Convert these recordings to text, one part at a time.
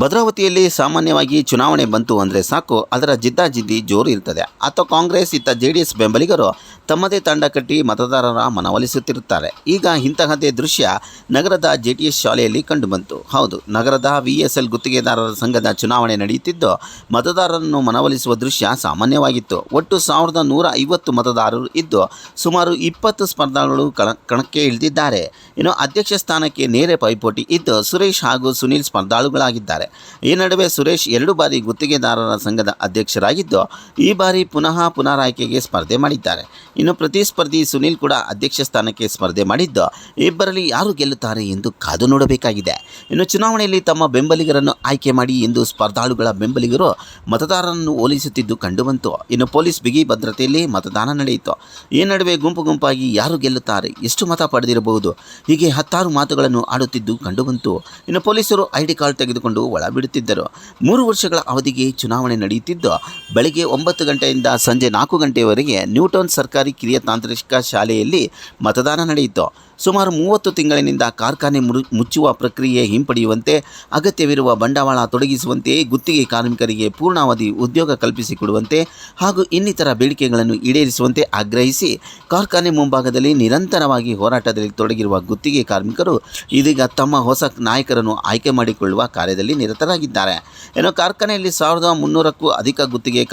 ಭದ್ರಾವತಿಯಲ್ಲಿ ಸಾಮಾನ್ಯವಾಗಿ ಚುನಾವಣೆ ಬಂತು ಅಂದರೆ ಸಾಕು, ಅದರ ಜಿದ್ದಾಜಿದ್ದಿ ಜೋರು ಇರ್ತದೆ. ಅತ್ತ ಕಾಂಗ್ರೆಸ್, ಇತ್ತ ಜೆ ಡಿ ಎಸ್ ಬೆಂಬಲಿಗರು ತಮ್ಮದೇ ತಂಡ ಕಟ್ಟಿ ಮತದಾರರ ಮನವೊಲಿಸುತ್ತಿರುತ್ತಾರೆ ಈಗ ಇಂತಹದ್ದೇ ದೃಶ್ಯ ನಗರದ ಜೆ ಶಾಲೆಯಲ್ಲಿ ಕಂಡುಬಂತು ಹೌದು, ನಗರದ ವಿ ಎಸ್ ಎಲ್ ಗುತ್ತಿಗೆದಾರರ ಸಂಘದ ಚುನಾವಣೆ ನಡೆಯುತ್ತಿದ್ದು, ಮತದಾರರನ್ನು ಮನವೊಲಿಸುವ ದೃಶ್ಯ ಸಾಮಾನ್ಯವಾಗಿತ್ತು. ಒಟ್ಟು ಸಾವಿರದ ನೂರ ಐವತ್ತು ಮತದಾರರು ಇದ್ದು, ಸುಮಾರು ಇಪ್ಪತ್ತು ಸ್ಪರ್ಧಾಳುಗಳು ಕಣ ಕಣಕ್ಕೆ ಇಳಿದಿದ್ದಾರೆ. ಇನ್ನು ಅಧ್ಯಕ್ಷ ಸ್ಥಾನಕ್ಕೆ ನೇರ ಪೈಪೋಟಿ ಇದ್ದು, ಸುರೇಶ್ ಹಾಗೂ ಸುನೀಲ್ ಸ್ಪರ್ಧಾಳುಗಳಾಗಿದ್ದಾರೆ. ಈ ನಡುವೆ ಸುರೇಶ್ ಎರಡು ಬಾರಿ ಗುತ್ತಿಗೆದಾರರ ಸಂಘದ ಅಧ್ಯಕ್ಷರಾಗಿದ್ದು, ಈ ಬಾರಿ ಪುನಃ ಪುನರಾಯ್ಕೆಗೆ ಸ್ಪರ್ಧೆ ಮಾಡಿದ್ದಾರೆ. ಇನ್ನು ಪ್ರತಿಸ್ಪರ್ಧಿ ಸುನೀಲ್ ಕೂಡ ಅಧ್ಯಕ್ಷ ಸ್ಥಾನಕ್ಕೆ ಸ್ಪರ್ಧೆ ಮಾಡಿದ್ದು, ಇಬ್ಬರಲ್ಲಿ ಯಾರು ಗೆಲ್ಲುತ್ತಾರೆ ಎಂದು ಕಾದು ನೋಡಬೇಕಾಗಿದೆ. ಇನ್ನು ಚುನಾವಣೆಯಲ್ಲಿ ತಮ್ಮ ಬೆಂಬಲಿಗರನ್ನು ಆಯ್ಕೆ ಮಾಡಿ ಎಂದು ಸ್ಪರ್ಧಾಳುಗಳ ಬೆಂಬಲಿಗರು ಮತದಾರರನ್ನು ಹೋಲಿಸುತ್ತಿದ್ದು ಕಂಡುಬಂತು. ಇನ್ನು ಪೊಲೀಸ್ ಬಿಗಿ ಭದ್ರತೆಯಲ್ಲಿ ಮತದಾನ ನಡೆಯಿತು. ಈ ನಡುವೆ ಗುಂಪು ಗುಂಪಾಗಿ ಯಾರು ಗೆಲ್ಲುತ್ತಾರೆ, ಎಷ್ಟು ಮತ ಪಡೆದಿರಬಹುದು, ಹೀಗೆ ಹತ್ತಾರು ಮಾತುಗಳನ್ನು ಆಡುತ್ತಿದ್ದು ಕಂಡುಬಂತು. ಇನ್ನು ಪೊಲೀಸರು ಐಡಿ ಕಾರ್ಡ್ ತೆಗೆದುಕೊಂಡು ಒಳ ಬಿಡುತ್ತಿದ್ದರು ಮೂರು ವರ್ಷಗಳ ಅವಧಿಗೆ ಚುನಾವಣೆ ನಡೆಯುತ್ತಿದ್ದು, ಬೆಳಗ್ಗೆ ಒಂಬತ್ತು ಗಂಟೆಯಿಂದ ಸಂಜೆ ನಾಲ್ಕು ಗಂಟೆಯವರೆಗೆ ನ್ಯೂಟೌನ್ ಸರ್ಕಾರಿ ಕಿರಿಯ ತಾಂತ್ರಿಕ ಶಾಲೆಯಲ್ಲಿ ಮತದಾನ ನಡೆಯಿತು. ಸುಮಾರು ಮೂವತ್ತು ತಿಂಗಳಿನಿಂದ ಕಾರ್ಖಾನೆ ಮುಚ್ಚುವ ಪ್ರಕ್ರಿಯೆ ಹಿಂಪಡೆಯುವಂತೆ ಅಗತ್ಯವಿರುವ ಬಂಡವಾಳ ತೊಡಗಿಸುವಂತೆಯೇ ಗುತ್ತಿಗೆ ಕಾರ್ಮಿಕರಿಗೆ ಪೂರ್ಣಾವಧಿ ಉದ್ಯೋಗ ಕಲ್ಪಿಸಿಕೊಡುವಂತೆ ಹಾಗೂ ಇನ್ನಿತರ ಬೇಡಿಕೆಗಳನ್ನು ಈಡೇರಿಸುವಂತೆ ಆಗ್ರಹಿಸಿ ಕಾರ್ಖಾನೆ ಮುಂಭಾಗದಲ್ಲಿ ನಿರಂತರವಾಗಿ ಹೋರಾಟದಲ್ಲಿ ತೊಡಗಿರುವ ಗುತ್ತಿಗೆ ಕಾರ್ಮಿಕರು ಇದೀಗ ತಮ್ಮ ಹೊಸ ನಾಯಕರನ್ನು ಆಯ್ಕೆ ಮಾಡಿಕೊಳ್ಳುವ ಕಾರ್ಯದಲ್ಲಿ ನಿರತರಾಗಿದ್ದಾರೆ. ಇನ್ನು ಕಾರ್ಖಾನೆಯಲ್ಲಿ ಸಾವಿರದ ಮುನ್ನೂರಕ್ಕೂ ಅಧಿಕ ಗುತ್ತಿಗೆ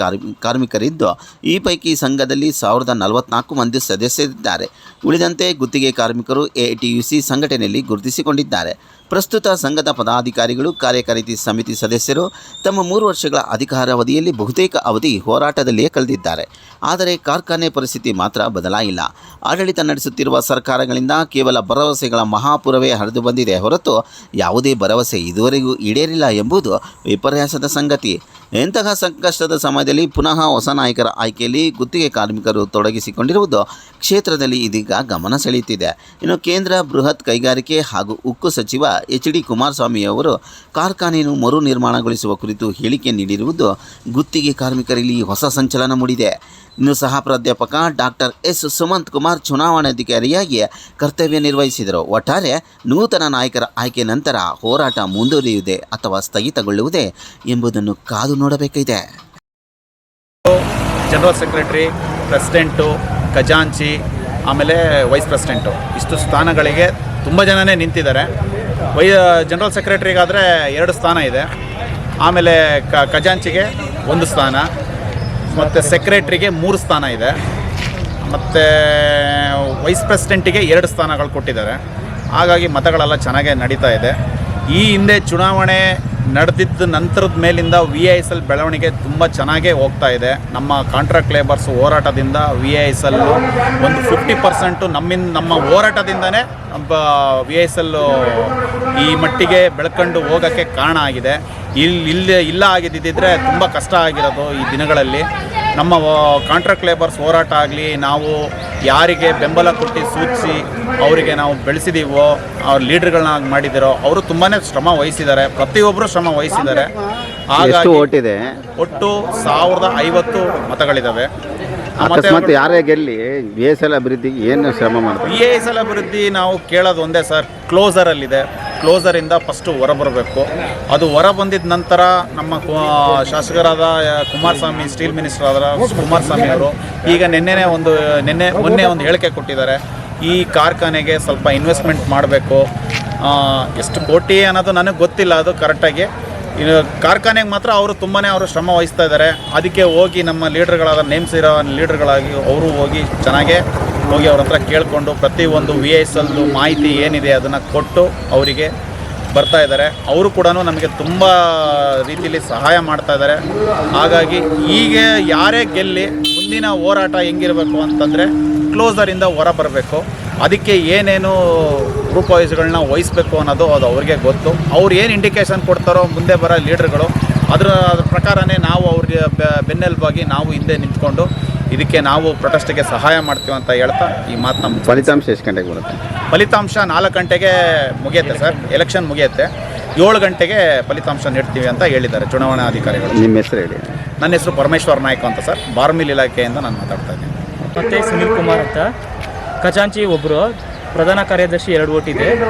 ಕಾರ್ಮಿಕರಿದ್ದು, ಈ ಪೈಕಿ ಸಂಘದಲ್ಲಿ ಸಾವಿರದ ನಲವತ್ನಾಲ್ಕು ಮಂದಿ ಸದಸ್ಯರಿದ್ದಾರೆ. ಉಳಿದಂತೆ ಗುತ್ತಿಗೆ ಕಾರ್ಮಿಕರು ಎ ಎಐಟಿಯುಸಿ ಸಂಘಟನೆಯಲ್ಲಿ ಗುರುತಿಸಿಕೊಂಡಿದ್ದಾರೆ. ಪ್ರಸ್ತುತ ಸಂಘದ ಪದಾಧಿಕಾರಿಗಳು ಕಾರ್ಯಕಾರಿ ಸಮಿತಿ ಸದಸ್ಯರು ತಮ್ಮ ಮೂರು ವರ್ಷಗಳ ಅಧಿಕಾರಾವಧಿಯಲ್ಲಿ ಬಹುತೇಕ ಅವಧಿ ಹೋರಾಟದಲ್ಲಿಯೇ ಕಳೆದಿದ್ದಾರೆ. ಆದರೆ ಕಾರ್ಖಾನೆ ಪರಿಸ್ಥಿತಿ ಮಾತ್ರ ಬದಲಾಗಿಲ್ಲ ಆಡಳಿತ ನಡೆಸುತ್ತಿರುವ ಸರ್ಕಾರಗಳಿಂದ ಕೇವಲ ಭರವಸೆಗಳ ಮಹಾಪುರವೇ ಹರಿದು ಬಂದಿದೆ ಹೊರತು ಯಾವುದೇ ಭರವಸೆ ಇದುವರೆಗೂ ಈಡೇರಿಲ್ಲ ಎಂಬುದು ವಿಪರ್ಯಾಸದ ಸಂಗತಿ. ಇಂತಹ ಸಂಕಷ್ಟದ ಸಮಯದಲ್ಲಿ ಪುನಃ ಹೊಸ ನಾಯಕರ ಆಯ್ಕೆಯಲ್ಲಿ ಗುತ್ತಿಗೆ ಕಾರ್ಮಿಕರು ತೊಡಗಿಸಿಕೊಂಡಿರುವುದು ಕ್ಷೇತ್ರದಲ್ಲಿ ಇದೀಗ ಗಮನ ಸೆಳೆಯುತ್ತಿದೆ. ಇನ್ನು ಕೇಂದ್ರ ಬೃಹತ್ ಕೈಗಾರಿಕೆ ಹಾಗೂ ಉಕ್ಕು ಸಚಿವ ಎಚ್ ಡಿ ಕುಮಾರಸ್ವಾಮಿ ಅವರು ಕಾರ್ಖಾನೆಯನ್ನು ಮರು ನಿರ್ಮಾಣಗೊಳಿಸುವ ಕುರಿತು ಹೇಳಿಕೆ ನೀಡಿರುವುದು ಗುತ್ತಿಗೆ ಕಾರ್ಮಿಕರಲ್ಲಿ ಹೊಸ ಸಂಚಲನ ಮೂಡಿದೆ. ಇನ್ನು ಸಹ ಪ್ರಾಧ್ಯಾಪಕ ಡಾಕ್ಟರ್ ಎಸ್ ಸುಮಂತ್ ಕುಮಾರ್ ಚುನಾವಣಾಧಿಕಾರಿಯಾಗಿ ಕರ್ತವ್ಯ ನಿರ್ವಹಿಸಿದರು. ಒಟ್ಟಾರೆ ನೂತನ ನಾಯಕರ ಆಯ್ಕೆ ನಂತರ ಹೋರಾಟ ಮುಂದುವರಿಯುವುದೇ ಅಥವಾ ಸ್ಥಗಿತಗೊಳ್ಳುವುದೇ ಎಂಬುದನ್ನು ಕಾದು ನೋಡಬೇಕಿದೆ ಜನರಲ್ ಸೆಕ್ರೆಟರಿ ಪ್ರೆಸಿಡೆಂಟು ಖಜಾಂಚಿ, ಆಮೇಲೆ ವೈಸ್ ಪ್ರೆಸಿಡೆಂಟು ಇಷ್ಟು ಸ್ಥಾನಗಳಿಗೆ ತುಂಬ ಜನನೇ ನಿಂತಿದ್ದಾರೆ. ವೈ ಜನರಲ್ ಸೆಕ್ರೆಟರಿಗಾದರೆ ಎರಡು ಸ್ಥಾನ ಇದೆ. ಆಮೇಲೆ ಖಜಾಂಚಿಗೆ ಒಂದು ಸ್ಥಾನ. ಮತ್ತು ಸೆಕ್ರೆಟ್ರಿಗೆ ಮೂರು ಸ್ಥಾನ ಇದೆ. ಮತ್ತು ವೈಸ್ ಪ್ರೆಸಿಡೆಂಟಿಗೆ ಎರಡು ಸ್ಥಾನಗಳು ಕೊಟ್ಟಿದ್ದಾರೆ. ಹಾಗಾಗಿ ಮತಗಳೆಲ್ಲ ಚೆನ್ನಾಗೇ ನಡೀತಾ ಇದೆ. ಈ ಹಿಂದೆ ಚುನಾವಣೆ ನಡೆದಿದ್ದ ನಂತರದ ಮೇಲಿಂದ ವಿ ಐ ಎಸ್ ಎಲ್ ಬೆಳವಣಿಗೆ ತುಂಬ ಚೆನ್ನಾಗೇ ಹೋಗ್ತಾ ಇದೆ. ನಮ್ಮ ಕಾಂಟ್ರಾಕ್ಟ್ ಲೇಬರ್ಸ್ ಹೋರಾಟದಿಂದ ವಿ ಐ ಎಸ್ ಎಲ್ ಒಂದು ಫಿಫ್ಟಿ ಪರ್ಸೆಂಟು ನಮ್ಮಿಂದ, ನಮ್ಮ ಹೋರಾಟದಿಂದನೇ ವಿ ಐ ಎಸ್ ಎಲ್ಲು ಈ ಮಟ್ಟಿಗೆ ಬೆಳ್ಕೊಂಡು ಹೋಗೋಕ್ಕೆ ಕಾರಣ ಆಗಿದೆ. ಇಲ್ಲಿ ಇಲ್ಲಿ ಇಲ್ಲ ಆಗಿದ್ದಿದ್ದರೆ ತುಂಬ ಕಷ್ಟ ಆಗಿರೋದು ಈ ದಿನಗಳಲ್ಲಿ. ನಮ್ಮ ಕಾಂಟ್ರಾಕ್ಟ್ ಲೇಬರ್ಸ್ ಹೋರಾಟ ಆಗಲಿ ನಾವು ಯಾರಿಗೆ ಬೆಂಬಲ ಕೊಟ್ಟು ಸೂಚಿಸಿ ಅವರಿಗೆ ನಾವು ಬೆಳೆಸಿದ್ದೀವೋ ಅವ್ರ ಲೀಡರ್ಗಳನ್ನ ಮಾಡಿದಿರೋ ಅವರು ತುಂಬಾ ಶ್ರಮ ವಹಿಸಿದ್ದಾರೆ. ಪ್ರತಿಯೊಬ್ಬರು ಶ್ರಮ ವಹಿಸಿದ್ದಾರೆ. ಹಾಗಾಗಿ ಒಟ್ಟಿದೆ ಒಟ್ಟು ಸಾವಿರದ ಐವತ್ತು ಮತಗಳಿದ್ದಾವೆ ಮತ್ತೆ ಯಾರೇ ಗೆಲ್ಲಿ ಬಿ ಎಸ್ ಎಲ್ ಅಭಿವೃದ್ಧಿಗೆ ಏನು ಶ್ರಮ ಮಾಡ್ತಾರೆ? ಬಿ ಎಸ್ ಎಲ್ ಅಭಿವೃದ್ಧಿ ನಾವು ಕೇಳೋದು ಒಂದೇ ಸರ್ ಕ್ಲೋಸರಲ್ಲಿದೆ ಕ್ಲೋಸರಿಂದ ಫಸ್ಟು ಹೊರ ಬರಬೇಕು. ಅದು ಹೊರ ಬಂದಿದ ನಂತರ ನಮ್ಮ ಶಾಸಕರಾದ ಕುಮಾರಸ್ವಾಮಿ ಸ್ಟೀಲ್ ಮಿನಿಸ್ಟರ್ ಆದ ಕುಮಾರಸ್ವಾಮಿ ಅವರು ಈಗ ನಿನ್ನೆನೇ ಒಂದು, ನಿನ್ನೆ ಮೊನ್ನೆ ಒಂದು ಹೇಳಿಕೆ ಕೊಟ್ಟಿದ್ದಾರೆ. ಈ ಕಾರ್ಖಾನೆಗೆ ಸ್ವಲ್ಪ ಇನ್ವೆಸ್ಟ್ಮೆಂಟ್ ಮಾಡಬೇಕು. ಎಷ್ಟು ಕೋಟಿ ಅನ್ನೋದು ನನಗೆ ಗೊತ್ತಿಲ್ಲ, ಅದು ಕರೆಕ್ಟಾಗಿ ಕಾರ್ಖಾನೆಗೆ ಮಾತ್ರ ಅವರು ತುಂಬಾ ಅವರು ಶ್ರಮ ವಹಿಸ್ತಾ ಇದ್ದಾರೆ. ಅದಕ್ಕೆ ಹೋಗಿ ನಮ್ಮ ಲೀಡರ್ಗಳಾದ ನೇಮ್ಸಿರೋ ಲೀಡರ್ಗಳಾಗಿ ಅವರು ಹೋಗಿ ಚೆನ್ನಾಗೇ ಹೋಗಿ ಅವ್ರ ಹತ್ರ ಕೇಳಿಕೊಂಡು ಪ್ರತಿಯೊಂದು ವಿ ಎಸ್ ಎಲ್ದು ಮಾಹಿತಿ ಏನಿದೆ ಅದನ್ನು ಕೊಟ್ಟು ಅವರಿಗೆ ಬರ್ತಾ ಇದ್ದಾರೆ. ಅವರು ಕೂಡ ನಮಗೆ ತುಂಬ ರೀತಿಯಲ್ಲಿ ಸಹಾಯ ಮಾಡ್ತಾ ಇದ್ದಾರೆ. ಹಾಗಾಗಿ ಈಗ ಯಾರೇ ಗೆಲ್ಲಿ ಮುಂದಿನ ಹೋರಾಟ ಹೆಂಗಿರಬೇಕು ಅಂತಂದರೆ ಕ್ಲೋಸರಿಂದ ಹೊರ ಬರಬೇಕು. ಅದಕ್ಕೆ ಏನೇನು ಗ್ರೂಪ್ ವೈಸ್ಗಳನ್ನ ವಹಿಸ್ಬೇಕು ಅನ್ನೋದು ಅದು ಅವ್ರಿಗೆ ಗೊತ್ತು. ಅವ್ರು ಏನು ಇಂಡಿಕೇಶನ್ ಕೊಡ್ತಾರೋ ಮುಂದೆ ಬರೋ ಲೀಡರ್ಗಳು ಅದರ ಅದ್ರ ಪ್ರಕಾರನೇ ನಾವು ಅವ್ರಿಗೆ ಬೆ- ಬೆನ್ನೆಲುಬಾಗಿ ನಾವು ಹಿಂದೆ ನಿಂತ್ಕೊಂಡು ಇದಕ್ಕೆ ನಾವು ಪ್ರೊಟೆಸ್ಟ್ಗೆ ಸಹಾಯ ಮಾಡ್ತೀವಿ ಅಂತ ಹೇಳ್ತಾ ಈ ಮಾತು ನಮ್ಮ ಫಲಿತಾಂಶ ಎಷ್ಟು ಗಂಟೆಗೆ ಬರುತ್ತೆ? ಫಲಿತಾಂಶ ನಾಲ್ಕು ಗಂಟೆಗೆ ಮುಗಿಯುತ್ತೆ ಸರ್. ಎಲೆಕ್ಷನ್ ಮುಗಿಯುತ್ತೆ. ಏಳು ಗಂಟೆಗೆ ಫಲಿತಾಂಶ ನೀಡ್ತೀವಿ ಅಂತ ಹೇಳಿದ್ದಾರೆ ಚುನಾವಣಾಧಿಕಾರಿಗಳು ನಿಮ್ಮ ಹೆಸರು ಹೇಳಿ. ನನ್ನ ಹೆಸರು ಪರಮೇಶ್ವರ ನಾಯ್ಕ ಅಂತ ಸರ್. ಬಾರ್ಮಿಲ್ ಇಲಾಖೆಯಿಂದ ನಾನು ಮಾತಾಡ್ತಾ ಇದ್ದೀನಿ. ಮತ್ತೆ ಸುನೀಲ್ ಕುಮಾರ್ ಅಂತ. ಖಜಾಂಚಿ ಒಬ್ಬರು ಪ್ರಧಾನ ಕಾರ್ಯದರ್ಶಿ ಎರಡು ಓಟಿದೆ ಇದೆ.